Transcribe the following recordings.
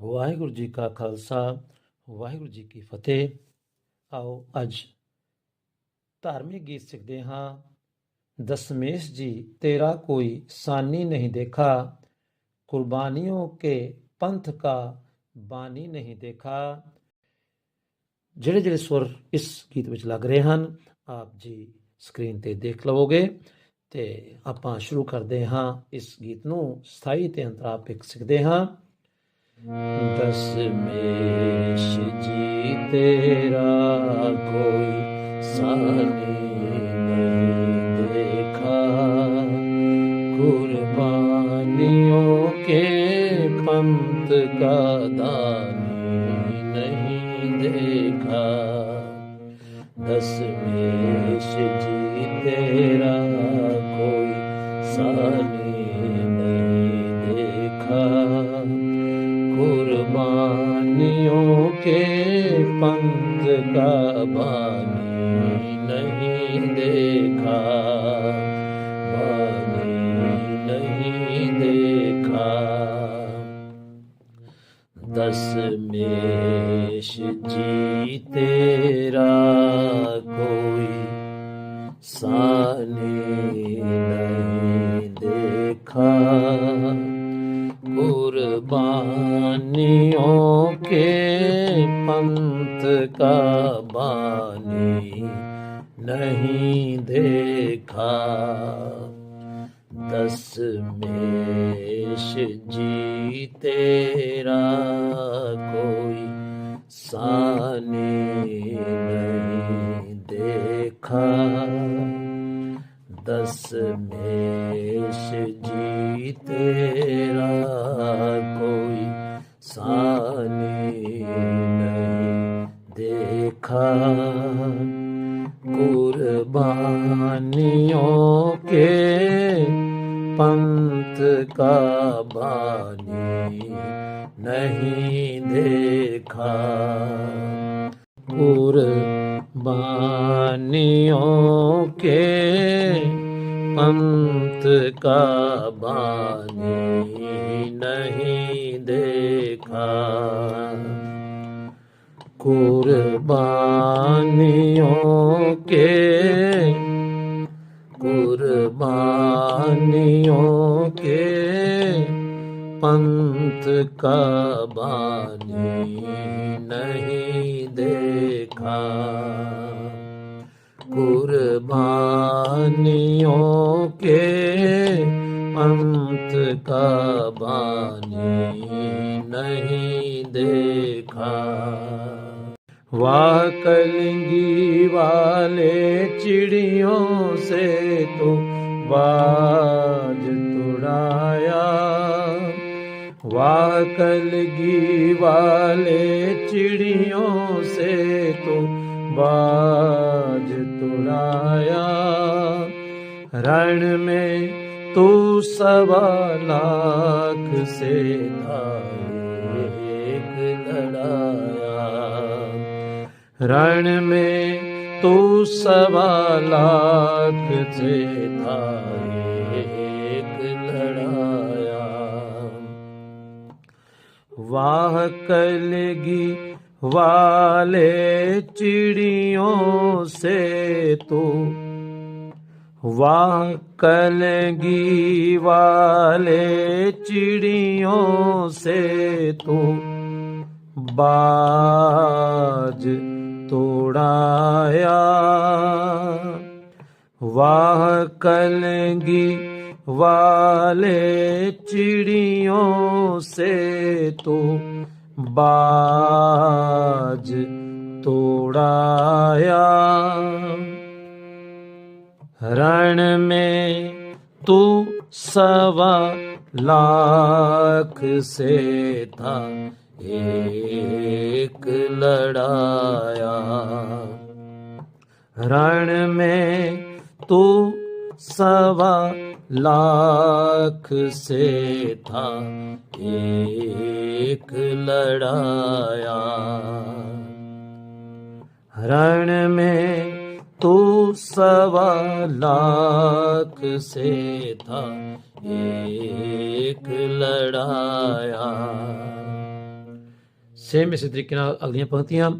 ਵਾਹਿਗੁਰੂ ਜੀ ਕਾ ਖਾਲਸਾ, ਵਾਹਿਗੁਰੂ ਜੀ ਕੀ ਫਤਿਹ। ਆਓ ਅੱਜ ਧਾਰਮਿਕ ਗੀਤ ਸਿੱਖਦੇ ਹਾਂ। ਦਸਮੇਸ਼ ਜੀ, ਤੇਰਾ ਕੋਈ ਸਾਨੀ ਨਹੀਂ ਦੇਖਾ। ਕੁਰਬਾਨੀਆਂ ਕੇ ਪੰਥ ਕਾ ਬਾਨੀ ਨਹੀਂ ਦੇਖਾ। ਜਿਹੜੇ ਜਿਹੜੇ ਸੁਰ ਇਸ ਗੀਤ ਵਿੱਚ ਲੱਗ ਰਹੇ ਹਨ, ਆਪ ਜੀ ਸਕਰੀਨ ਤੇ ਦੇਖ ਲਵੋਗੇ। ਤੇ ਆਪਾਂ ਸ਼ੁਰੂ ਕਰਦੇ ਹਾਂ ਇਸ ਗੀਤ ਨੂੰ ਸਥਾਈ ਤੇ ਅੰਤਰਾਪਿਕ ਸਿੱਖਦੇ ਹਾਂ। दस दशमेश जी तेरा कोई साली नहीं देखा। कुर्बानियों के पंत का दानी नहीं देखा। दस दशमेश जी तेरा कोई साली के पंथ का बानी नहीं देखा, बानी नहीं देखा। दसमेश जी तेरा कोई सानी नहीं देखा। कुर्बानियों पंथ का बानी नहीं देखा। दसमेश जी तेरा कोई सानी नहीं देखा। दसमेश जी तेरा कोई सानी देखा कुर्बानियों के पंथ का बानी नहीं देखा कुर्बानियों के पंथ का बानी नहीं देखा कुर्बानियों के कुर्बानियों के पंथ का बानी नहीं देखा। कुर्बानियों के पंथ का बानी नहीं देखा। वाह कलंगी वाले चिड़ियों से तो बाज तुड़ाया। वाह कलगी वाले चिड़ियों से तो बाज तुड़ाया। रण में तू सवा लाख से था, एक लड़ाया। रण में तू सवा लाख से एक लड़ाया। वाह कलगी वाले चिड़ियों से तो वाह कलगी वाले चिड़ियों से तो बाज तोड़ाया। वाह कलगी वाले चिड़ियों से तो बाज तोड़ाया। रण में तू सवा लाख से था एक लड़ाया। रण में तू सवा लाख से था। एक लड़ाया। रण में तू सवा लाख से था। एक लड़ाया। सेम इसी तरीके अगलियाँ पंक्तियाँ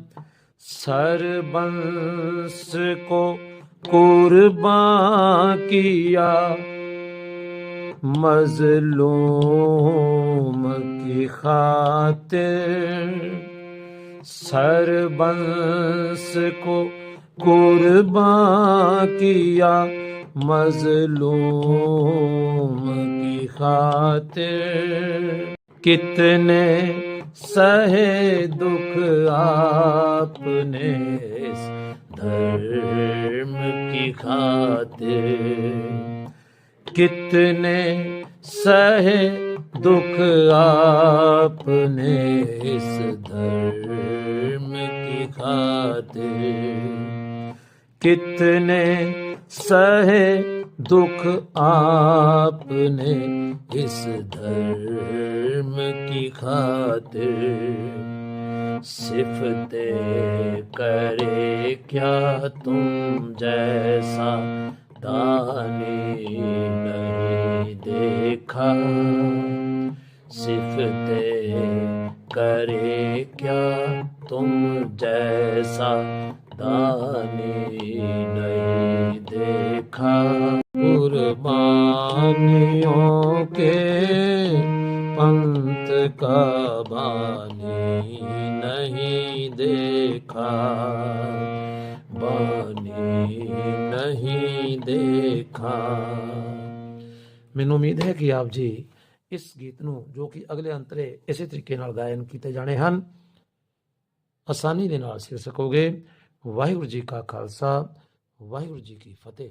सरबंस को कुर्बान किया, मजलूम की खातिर। सरबंस को कुर्बान किया, मजलूम की खातिर। कितने सहे दुख आपने धर्म की खातिर। कितने सहे दुख आपने इस धर्म की खातिर। कितने सहे दुख आपने इस धर्म की खातिर सिफते करे क्या तुम जैसा? दानी नहीं देखा। सिफते करे क्या तुम जैसा? दानी नहीं देखा। कुर्बानियों के पंत का बानी नहीं देखा ਬਾਣੀ ਨਹੀਂ ਦੇਖਾ ਮੈਨੂੰ ਉਮੀਦ ਹੈ ਕਿ ਆਪ ਜੀ ਇਸ ਗੀਤ ਨੂੰ ਜੋ ਕਿ ਅਗਲੇ ਅੰਤਰੇ ਇਸੇ ਤਰੀਕੇ ਨਾਲ ਗਾਇਨ ਕੀਤੇ ਜਾਣੇ ਹਨ ਆਸਾਨੀ ਦੇ ਨਾਲ ਸਿਰ ਸਕੋਗੇ ਵਾਹਿਗੁਰੂ ਜੀ ਕਾ ਖਾਲਸਾ ਵਾਹਿਗੁਰੂ ਜੀ ਕੀ ਫਤਿਹ